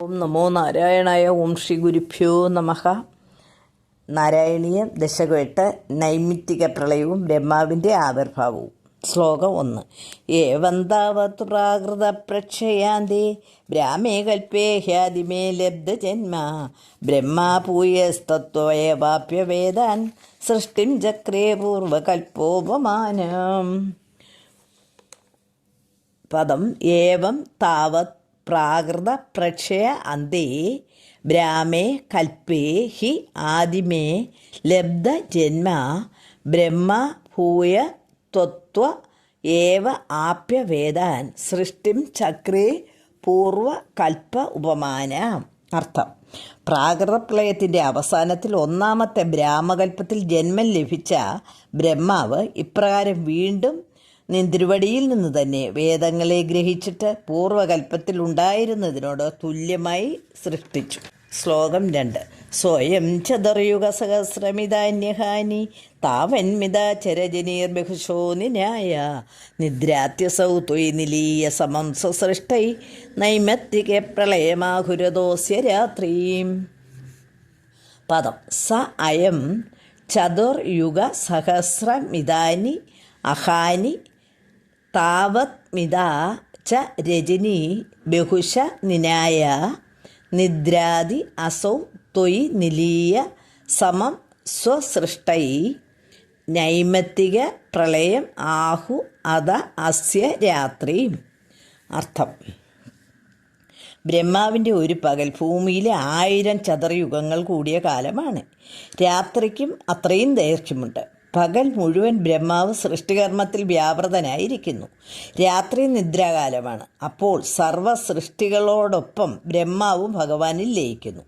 ഓം നമോ നാരായണായ ഓം ശ്രീ ഗുരുഭ്യോ നമഹ നാരായണീയ ദശകം എട്ട് നൈമിത്തിക പ്രളയവും ബ്രഹ്മാവിന്റെ ആവിർഭാവവും. ശ്ലോകം ഒന്ന്. ഏവം താവത് പ്രാകൃത പ്രക്ഷയാന്തി ബ്രാഹ്മേ കൽപ്പേ ഹ്യാദിമേ ലബ്ധജന്മ ബ്രഹ്മാ പൂയസ്തത്വയവാപ്യ വേദാൻ സൃഷ്ടിം ചക്രേ പൂർവകൽപ്പോപമാനം പദം ഏവം താവത് പ്രാകൃത പ്രക്ഷയ അന്തേ ബ്രാമേ കൽപ്പേ ഹി ആദിമേ ലബ്ധ ജന്മ ബ്രഹ്മ ഭൂയ ത്വത്വ ഏവ ആപ്യ വേദാൻ സൃഷ്ടിം ചക്രേ പൂർവ കൽപ്പ ഉപമാന അർത്ഥം. പ്രാകൃതപ്രളയത്തിന്റെ അവസാനത്തിൽ ഒന്നാമത്തെ ബ്രാഹ്മകൽപ്പത്തിൽ ജന്മം ലഭിച്ച ബ്രഹ്മാവ് ഇപ്രകാരം വീണ്ടും നിന്തിരുവടിയിൽ നിന്ന് തന്നെ വേദങ്ങളെ ഗ്രഹിച്ചിട്ട് പൂർവകൽപ്പത്തിൽ ഉണ്ടായിരുന്നതിനോട് തുല്യമായി സൃഷ്ടിച്ചു. ശ്ലോകം രണ്ട്. സ്വയം ചതറിയുക സഹസ്രമിതാന്യഹാനി താവന്മിത ചരജനീർ ബഹുശോ നിനായ. നിദ്രാത്യസൗ ത്വയ് നിലീയ സമം സസൃഷ്ടൈ നൈമത്തിക പ്രളയമാഹുരദോസ്യ രാത്രീം. പദം. സ അയം ചതുർയുഗ സഹസ്രമിതാനി അഹാനി താവത്മിത ച രജനി ബഹുശ നിനായ. നിദ്രാതി അസൗ ത്വയി നിലീയ സമം സ്വസൃഷ്ടൈ. നൈമത്തിക പ്രളയം ആഹു അത അസ്യ രാത്രി. അർത്ഥം. ബ്രഹ്മാവിന്റെ ഒരു പകൽ ഭൂമിയിലെ ആയിരം ചതുർയുഗങ്ങൾ കൂടിയ കാലമാണ്. രാത്രിക്കും അത്രയും ദൈർഘ്യമുണ്ട്. പകൽ മുഴുവൻ ബ്രഹ്മാവ് സൃഷ്ടികർമ്മത്തിൽ വ്യാപൃതനായിരിക്കുന്നു. രാത്രി നിദ്രാകാലമാണ്. അപ്പോൾ സർവ സൃഷ്ടികളോടൊപ്പം ബ്രഹ്മാവും ഭഗവാനിൽ ലയിക്കുന്നു.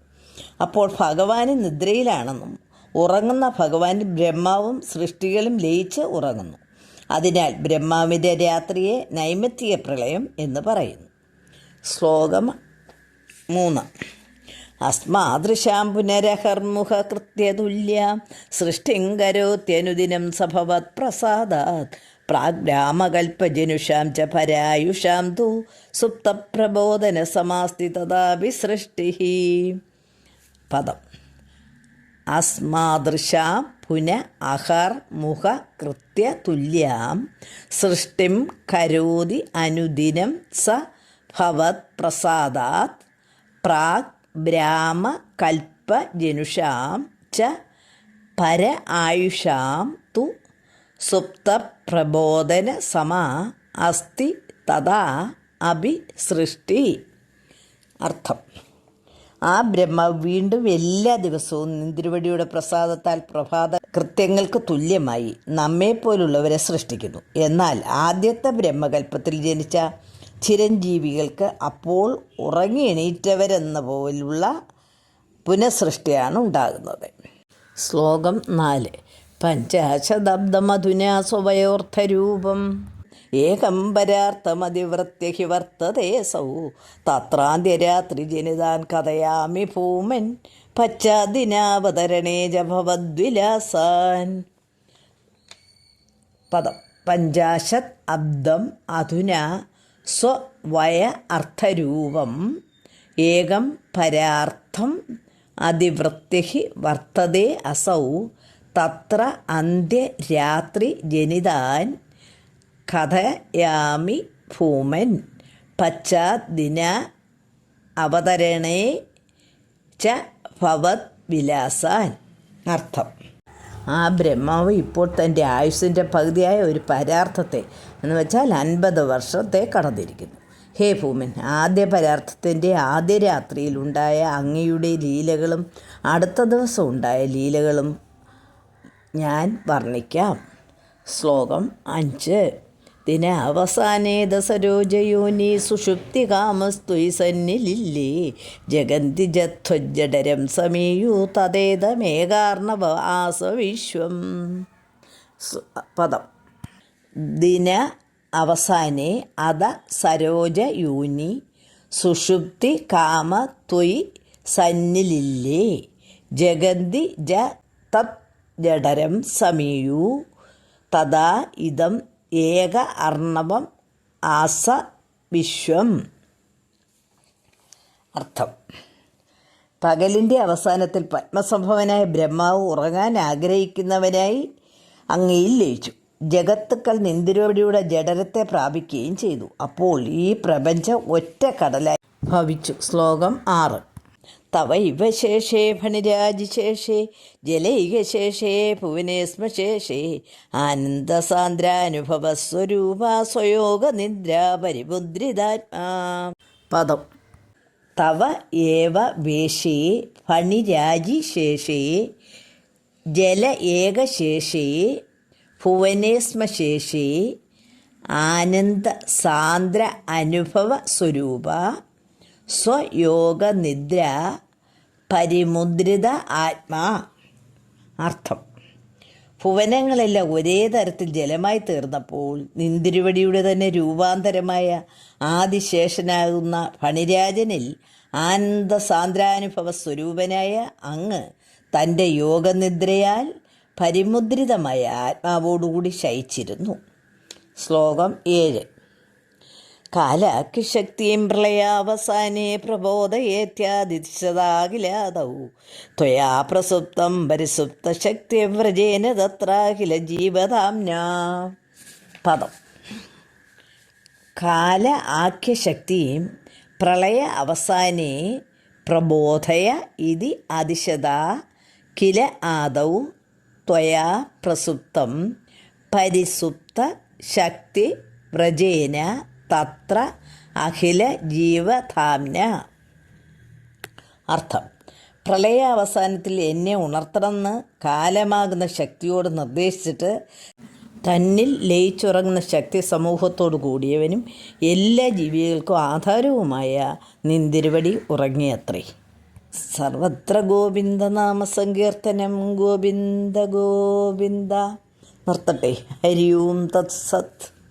അപ്പോൾ ഭഗവാന് നിദ്രയിലാണെന്നും ഉറങ്ങുന്ന ഭഗവാൻ ബ്രഹ്മാവും സൃഷ്ടികളും ലയിച്ച് ഉറങ്ങുന്നു. അതിനാൽ ബ്രഹ്മാവിന്റെ രാത്രിയെ നൈമിത്തിക പ്രളയം എന്ന് പറയുന്നു. ശ്ലോകം മൂന്ന്. അസ്മാദൃശാം പുനരഹർമുഖ സൃഷ്ടിം കരോത്യനുദിനം സഭവത് പ്രസാദാത്. പ്രാഗ്രാമകൽപ്പജനുഷാം ച പരായുഷാം തു സുപ്തപ്രബോധന സമാസ്തി തഥാപി സൃഷ്ടി പദം. അസ്മാദൃശാം പുന അഹർ മുഖ കൃത്യ തുല്യാം സൃഷ്ടിം കരോതി അനുദിനം സ ഭവത് പ്രസാദാത്. പ്രാഗ് ബ്രാഹ്മ കൽപ്പ ജനുഷാം ച പര ആയുഷാം തു സുപ്തപ്രബോധന സമ അസ്തി തഥാ അഭി സൃഷ്ടി. അർത്ഥം. ആ ബ്രഹ്മ വീണ്ടും എല്ലാ ദിവസവും നിന്തിരുവടിയുടെ പ്രസാദത്താൽ പ്രഭാത കൃത്യങ്ങൾക്ക് തുല്യമായി നമ്മെപ്പോലുള്ളവരെ സൃഷ്ടിക്കുന്നു. എന്നാൽ ആദ്യത്തെ ബ്രഹ്മകൽപ്പത്തിൽ ജനിച്ച ചിരഞ്ജീവികൾക്ക് അപ്പോൾ ഉറങ്ങി എണീറ്റവരെന്ന പോലുള്ള പുനഃസൃഷ്ടിയാണ് ഉണ്ടാകുന്നത്. ശ്ലോകം നാല്. പഞ്ചാശതബ്ദമധുന സ്വയോർത്ഥരൂപം ഏകം പരാർത്ഥമതിവൃത്യ വർത്തതേ സൗ. തത്രാന്ത്യരാത്രി ജനിതാൻ കഥയാമി ഭൂമൻ. പശ്ചാദിനാവതരണേ ജഭവദ്വിലാസാൻ. പദം. പഞ്ചാശത് അബ്ദം അധുന സ്വവയ അർത്ഥരൂപം ഏകം പരാർത്ഥം അതിവൃത്തി വർത്തതേ അസൗ തത്ര അന്ത്യരാത്രി ജനിതാൻ കഥയാമി ഭൂമൻ പശ്ചാദിന അവതരണേ ച ഭവത് വിലാസാൻ. അർത്ഥം. ആ ബ്രഹ്മാവ് ഇപ്പോൾ തന്റെ ആയുസ്സിന്റെ പകുതിയായ ഒരു പരാർത്ഥത്തെ എന്ന് വെച്ചാൽ അൻപത് വർഷത്തെ കടന്നിരിക്കുന്നു. ഹേ ഭൂമൻ ആദ്യ പരാർത്ഥത്തിന്റെ ആദ്യ രാത്രിയിലുണ്ടായ അങ്ങയുടെ ലീലകളും അടുത്ത ദിവസം ഉണ്ടായ ലീലകളും ഞാൻ വർണിക്കാം. ശ്ലോകം അഞ്ച്. ദിന അവസാനേ ദസരോജയോനി സുഷുപ്തി കാമസ്തുയി സന്നിലില്ലേ. ജഗന്തി ജധ്വജ്ജഡരം സമീയു തദേതമേകാർണവ ആസ വിശ്വം പദം. ദിന അവസാനെ അത സരോജയൂനി സുഷുപ്തി കാമ ത്വയി സന്നിലില്ലേ. ജഗന്തി ജ തത് ജഡരം സമീയൂ തഥാ ഇതം ഏക അർണവം ആസ വിശ്വം. അർത്ഥം. പകലിന്റെ അവസാനത്തിൽ പത്മസംഭവനായ ബ്രഹ്മാവ് ഉറങ്ങാൻ ആഗ്രഹിക്കുന്നവനായി അങ്ങയിൽ ലയിച്ചു. ജഗത്തുക്കൾ നിന്തിരോടിയുടെ ജഡരത്തെ പ്രാപിക്കുകയും ചെയ്തു. അപ്പോൾ ഈ പ്രപഞ്ചം ഒറ്റ കടലായി ഭവിച്ചു. ശ്ലോകം ആറ്. തവൈവ ശേഷേ ഫണിരാജിശേഷേ ജലൈകശേഷേ ഭുവനേസ്മശേഷേ ആനന്ദസാന്ദ്രാനുഭവസ്വരൂപ സ്വയോഗ നിദ്ര പരിമുദ്രിതാത്മാ പദം. തവ ഏവ വേഷേ ഫണിരാജിശേഷേ ജല ഏകശേഷേ ഭുവനേസ്മശേഷേ ആനന്ദ സാന്ദ്ര അനുഭവ സ്വരൂപ സ്വയോഗനിദ്ര പരിമുദ്രിത ആത്മാ. അർത്ഥം. ഭുവനങ്ങളെല്ലാം ഒരേ തരത്തിൽ ജലമായി തീർന്നപ്പോൾ നിന്തിരുവടിയുടെ തന്നെ രൂപാന്തരമായ ആദിശേഷനാകുന്ന ഫണിരാജനിൽ ആനന്ദ സാന്ദ്രാനുഭവ സ്വരൂപനായ അങ്ങ് തന്റെ യോഗനിദ്രയാൽ പരിമുദ്രിതമായ ആത്മാവോടുകൂടി ശയിച്ചിരുന്നു. ശ്ലോകം ഏഴ്. കാലാക്കിശക്തിയും പ്രളയാവസാനേ പ്രബോധയേത്യാതിശതാകിലാതൗ ത്വയാ പ്രസുപ്തം പരിസുപ്തശക്തിവ്രജേന തത്രാഖില ജീവതാംന പദം. കാല ആഖ്യശക്തിയും പ്രളയ അവസാനേ പ്രബോധയ ഇതി അതിശത കില ആദൗ. ത്വയാ പ്രസുപ്തം പരിസുപ്ത ശക്തി വ്രജേന തത്ര അഖില ജീവധാമ്ന അർത്ഥം പ്രളയാവസാനത്തിൽ എന്നെ ഉണർത്തണമെന്ന് കാലമാകുന്ന ശക്തിയോട് നിർദ്ദേശിച്ചിട്ട് തന്നിൽ ലയിച്ചുറങ്ങുന്ന ശക്തി സമൂഹത്തോടു കൂടിയവനും എല്ലാ ജീവികൾക്കും ആധാരവുമായ നിന്തിരുവടി ഉറങ്ങിയത്രേ. സർവത്ര ഗോവിന്ദ നാമസങ്കീർത്തനം ഗോവിന്ദ ഗോവിന്ദ. നിർത്തട്ടെ. ഹരി ഓം തത്സത്ത്